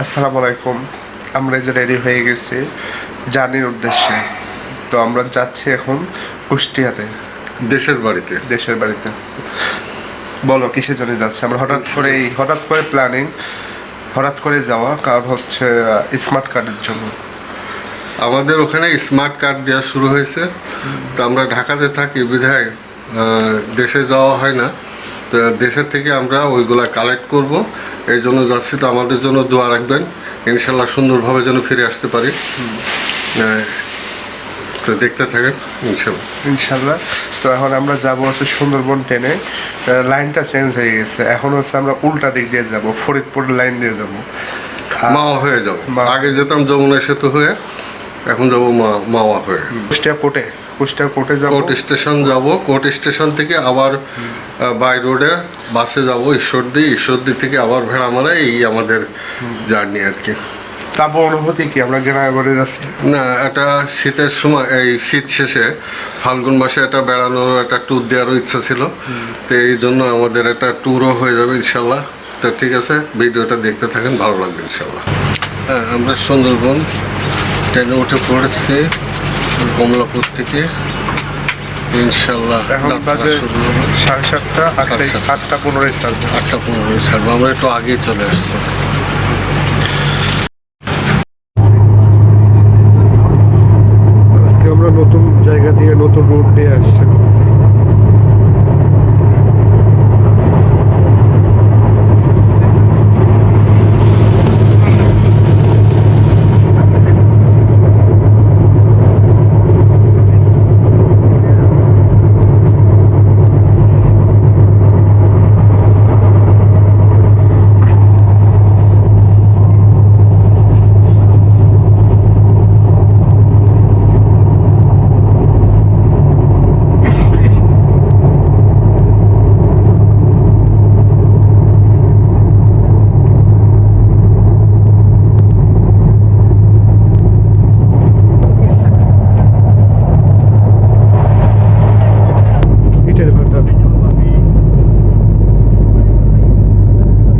আসসালামু আলাইকুম। আমরা এই যে রেডি হয়ে গেছি জার্নির উদ্দেশ্যে। তো আমরা যাচ্ছি এখন কুষ্টিয়াতে। দেশের বাড়িতে। দেশের বাড়িতে। বলো কিসের জন্য যাচ্ছে? আমরা হঠাৎ করে এই হঠাৎ করে প্ল্যানিং হঠাৎ করে যাওয়া কারণ হচ্ছে স্মার্ট কার্ডের জন্য। আমাদের ওখানে স্মার্ট কার্ড দেওয়া শুরু হয়েছে। তো আমরা ঢাকাতে থাকি বিধায় দেশে যাওয়া হয় না। দেশের থেকে আমরা ওইগুলা কালেক্ট করব। এই জন্য যাচ্ছি তো আমাদের জন্য দোয়া রাখবেন। ইনশাল্লাহ সুন্দরভাবে যেন ফিরে আসতে পারি। তো দেখতে থাকেন ইনশাল্লাহ। ইনশাল্লাহ। তো এখন আমরা যাব হচ্ছে সুন্দরবন ট্রেনে। লাইনটা চেঞ্জ হয়ে গেছে। এখন হচ্ছে আমরা উল্টা দিক দিয়ে যাব ফরিদপুর লাইন দিয়ে যাব। মাওয়া হয়ে যাব। মা- আগে যেতাম যমুনা সেতু হয়ে এখন যাব মা- মাওয়া হয়ে। কুষ্টিয়া কোর্টে কুষ্টিয়া কোর্টে যাব। কোর্ট স্টেশন যাব কোর্ট স্টেশন থেকে আবার বাই রোডে বাসে যাব ঈশ্বরদী ঈশ্বরদী থেকে আবার ভেড়ামারা এই আমাদের জার্নি আর কি। তারপর অনুভূতি কি? আমরা গ্রামে বাড়ি যাচ্ছি। না এটা শীতের সময় এই শীত শেষে ফাল্গুন মাসে একটা বেড়ানোর একটা ট্যুর দেওয়ারও ইচ্ছা ছিল। তো এই জন্য আমাদের একটা ট্যুরও হয়ে যাবে ইনশাল্লাহ। তো ঠিক আছে ভিডিওটা দেখতে থাকেন ভালো লাগবে ইনশাল্লাহ। হ্যাঁ আমরা সুন্দরবন ট্রেনে উঠে পড়েছে কমলাপুর থেকে। ইনশাল্লাহ এখন সাড়ে সাতটা আটটা আটটা পনেরোই ছাড়বো আটটা পনেরোই ছাড়বো। আমরা একটু আগে চলে আসছি। আজকে আমরা নতুন জায়গা দিয়ে নতুন রুট দিয়ে আসছি।